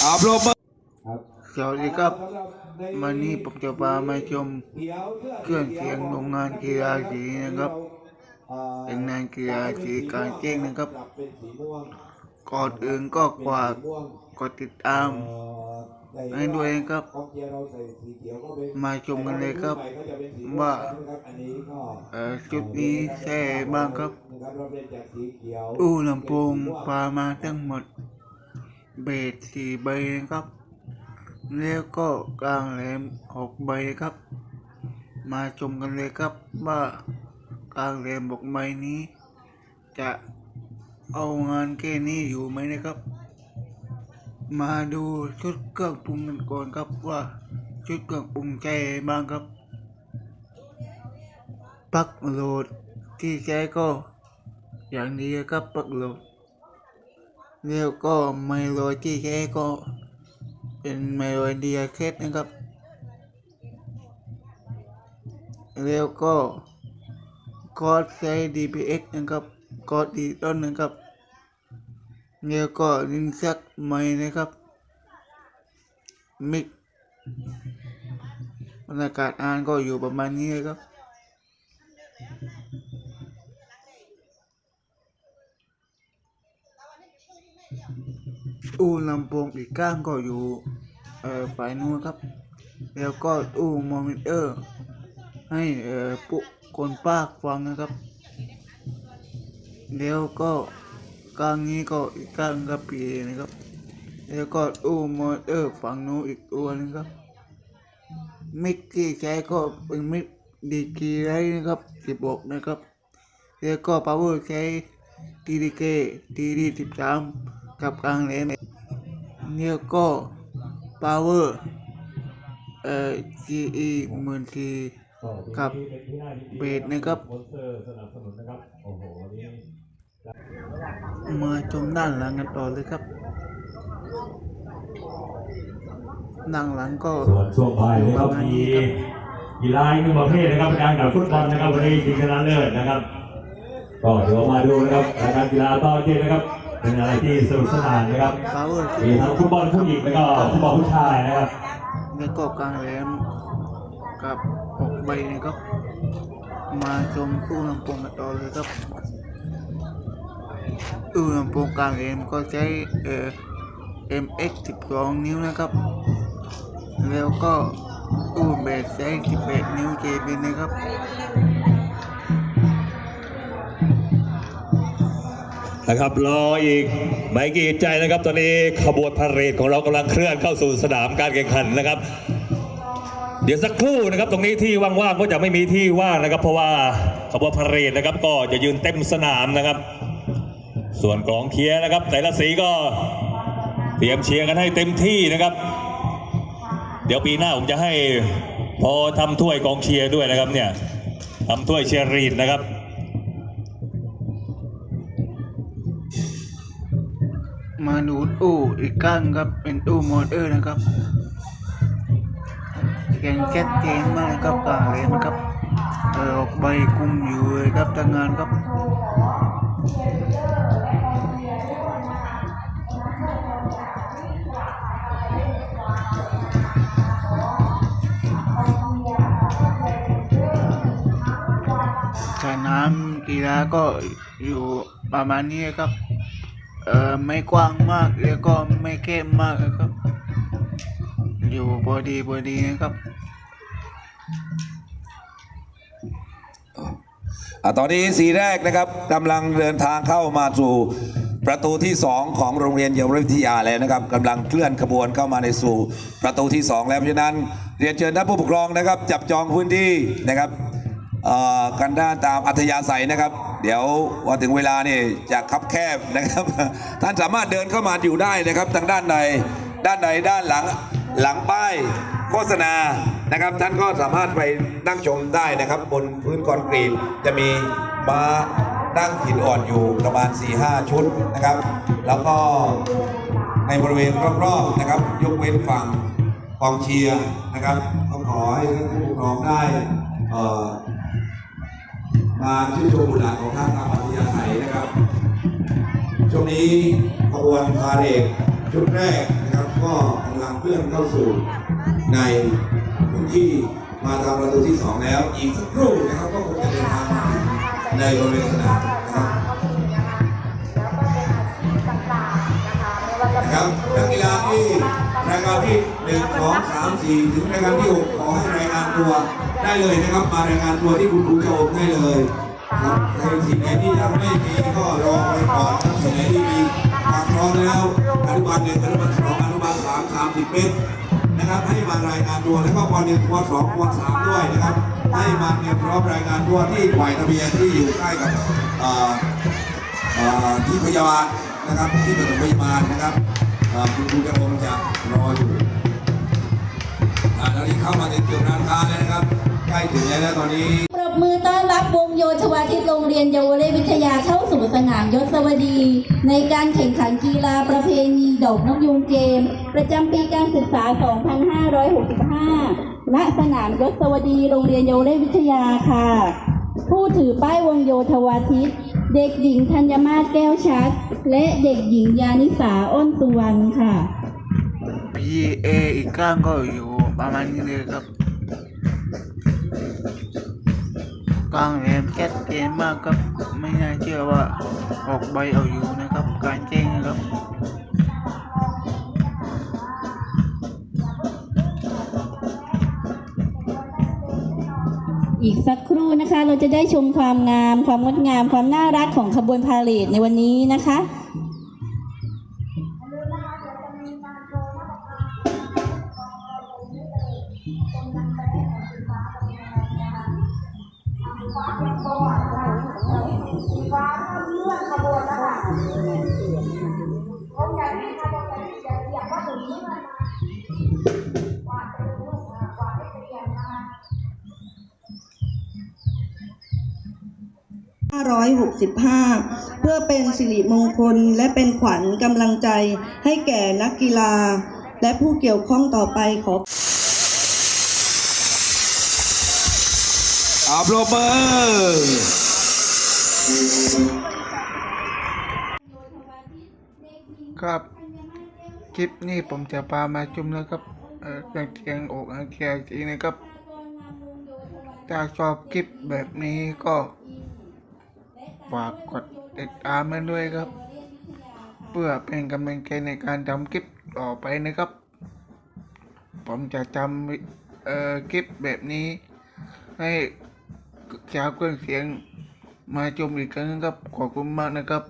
เอาปรบมือสวัสดีครับวันนี้ผมจะพามาชมเครื่องเสียงโรงงานกีฬาสีนะครับเป็นงานกีฬาสีกลารแจ้งนะครับก่อนอื่นก็ฝากกดติดตามให้ด้วยนะครับ มาชมกันเลยครับ ว่าเอ่อชุดนี้ใช่บ้างครับตู้ลำโพงพามาทั้งหมด เบสสี่ใบครับ แล้วก็กลางแหลมหกใบครับ มาชมกันเลยครับว่ากลางแหลมหกใบนี้ จะเอางานแค่นี้อยู่ไหมนะครับ มาดูชุดเครื่องปรุงกันก่อนครับว่าชุดเครื่องปรุงใช้อะไรบ้างครับปลั๊กโหลดที่ใช้ก็อย่างดีครับปลั๊กโหลด แล้วก็ไมโลที่ใช้ก็เป็นไมโลเดียเคสนะครับ แล้วก็คอร์ดใช้ DPX นะครับคอร์ดดีต้นนะครับแล้วก็ลิงซักไม้นะครับ มิกบรรยากาศอ่านก็อยู่ประมาณนี้เลยครับ อู้ลำโพงอีกข้างก็อยู่เอ่อฝ่ายนู้นครับ แล้วก็อู้มอนิเตอร์ ให้เอ่อปุคนปากฟังนะครับ แล้วก็กลางนี้ก็อีกข้างกับปีนะครับ แล้วก็อู้มอนิเตอร์ฝั่งนู้นอีกตัวนึงครับมิกที่ใช้ก็เป็นมิกดีกีไรนะครับ16นะครับ แล้วก็ power ใช้ TDK TD 13กับ กลางเลนเนี่ยก็ power เอ่อ GE หมื่นทีครับเบสนะครับสปอนเซอร์สนับสนุนนะครับโอ้โหนี่มาชมด้านหลังกันต่อเลยครับด้านหลังก็ส่วนช่วงบ่ายนะครับมีกีฬาอีกหนึ่งประเภทนะครับการกับฟุตบอลนะครับวันนี้ชิงชนะเลิศนะครับก็เดี๋ยวมาดูนะครับรายการกีฬาตอนเย็นนะครับ เป็นอะไรที่สนุกสนานนะครับ power มีทั้งฟุตบอลผู้หญิงแล้วก็ฟุตบอลผู้ชายนะครับแล้วก็กลางแหลมกับหกใบนะครับ มาชมตู้ลำโพงกันต่อเลยครับตู้ลำโพงกลางแหลมก็ใช้เอ่อ MX 12 นิ้วนะครับ แล้วก็ตู้เบสใช้18นิ้ว JB นะครับ นะครับรออีกไม่กี่ใจนะครับ ตอนนี้ขบวนพาเหรดของเรากำลังเคลื่อนเข้าสู่สนามการแข่งขันนะครับ เดี๋ยวสักครู่นะครับ ตรงนี้ที่ว่างๆก็จะไม่มีที่ว่างนะครับ เพราะว่าขบวนพาเหรดนะครับ ก็จะยืนเต็มสนามนะครับ ส่วนกองเชียร์นะครับ แต่ละสีก็เตรียมเชียร์กันให้เต็มที่นะครับ เดี๋ยวปีหน้าผมจะให้พอทำถ้วยกองเชียร์ด้วยนะครับเนี่ยทำถ้วยเชียร์รีดนะครับ มาดูตู้อีกข้างครับเป็นตู้มอเตอร์นะครับแข่งแก๊สเจนมากนะครับกลางเลยนะครับเออออกใบคุมอยู่เลยครับทำงานครับสนามกีฬาก็อยู่ประมาณนี้ครับ เออไม่กว้างมากแล้วก็ไม่แคบมากนะครับ อยู่พอดีพอดีนะครับอะตอนนี้สีแรกนะครับกำลังเดินทางเข้ามาสู่ประตูที่ 2 ของโรงเรียนเยาววิทยาแล้วนะครับกำลังเคลื่อนขบวนเข้ามาในสู่ประตูที่ 2 แล้วเพราะฉะนั้นเรียนเชิญท่านผู้ปกครองนะครับ จับจองพื้นที่นะครับอ่อกันด้านตามอัธยาศัยนะครับ เดี๋ยววันถึงเวลานี่จะคับแคบนะครับ ท่านสามารถเดินเข้ามาอยู่ได้นะครับทางด้านในด้านในด้านหลังหลังป้ายโฆษณานะครับ ท่านก็สามารถไปนั่งชมได้นะครับ บนพื้นคอนกรีตจะมีม้านั่งหินอ่อนอยู่ประมาณ 4-5 ชุดนะครับ แล้วก็ในบริเวณรอบๆนะครับ ยกเว้นฝั่งกองเชียร์นะครับก็ขอให้ท่านผู้ปกครองได้ มาชื่นชมบุตรหลานของท่านตามอัธยาศัยนะครับ ช่วงนี้ขบวนพาเรดชุดแรกนะครับ ก็กำลังเคลื่อนเข้าสู่ในพื้นที่มาทำประตูที่สองแล้ว อีกสักครู่นะครับก็คงจะเดินทางมาในบริเวณสนามนะครับนะครับนักกีฬาที่รายการที่หนึ่งสองสามสี่ถึงรายการที่หกขอให้รายงานตัว ได้เลยนะครับ มารายงานตัวที่คุณครูโจมได้เลยครับในสิ่งไหนที่ยังไม่มีก็รอไปก่อนครับสิ่งไหนที่มีความพร้อมแล้วอนุบาลหนึ่งอนุบาลสองอนุบาลสามสามสิบเมตรนะครับให้มารายงานตัวแล้วก็ปหนึ่งปสองปสามด้วยนะครับ ให้มาเตรียพร้อมรายงานตัวที่ฝ่ายทะเบียนที่อยู่ใกล้กับอ่อเอ่อที่พยาบาลนะครับที่ปฐมพยาบาลนะครับคุณครูจะคงจะรออยู่อ่าตอนนี้เข้ามาในจุดร้านค้าแล้วนะครับ ใกล้ถึงแล้วนะตอนนี้ ปรบมือต้อนรับวงโยธวาทิตโรงเรียนเยาวเรศวิทยาเข้าสู่สนามยศวดี ในการแข่งขันกีฬาประเพณีดอกนกยูงเกม ประจำปีการศึกษา 2565 ณ สนามยศวดีโรงเรียนเยาวเรศวิทยาค่ะ ผู้ถือป้ายวงโยธวาทิต เด็กหญิงธัญมาศแก้วชัด และเด็กหญิงยานิสาอ้นสุวรรณค่ะ PA อีกข้างก็อยู่ประมาณนี้เลยครับ กลางแหลมชัดเจนมากครับ ไม่น่าเชื่อว่าออกใบเอาอยู่นะครับ การแจ้งนะครับอีกสักครู่นะคะ เราจะได้ชมความงาม ความงดงาม ความน่ารักของขบวนพาเหรดในวันนี้นะคะ 565 เพื่อเป็นสิริมงคลและเป็นขวัญกำลังใจให้แก่นักกีฬา และผู้เกี่ยวข้องต่อไปขออาปรบมือครับ คลิปนี้ผมจะพามาชมนะครับเอ่อเครื่องเคียงอกอาเคียจีนะครับถ้าชอบคลิปแบบนี้ก็ ฝากกดติดตามมันด้วยครับ เพื่อเป็นกำลังใจในการทำคลิปต่อไปนะครับ ผมจะทำเอ่อคลิปแบบนี้ ให้ชาวเครื่องเสียงมาชมอีกครั้งครับขอบคุณมากนะครับ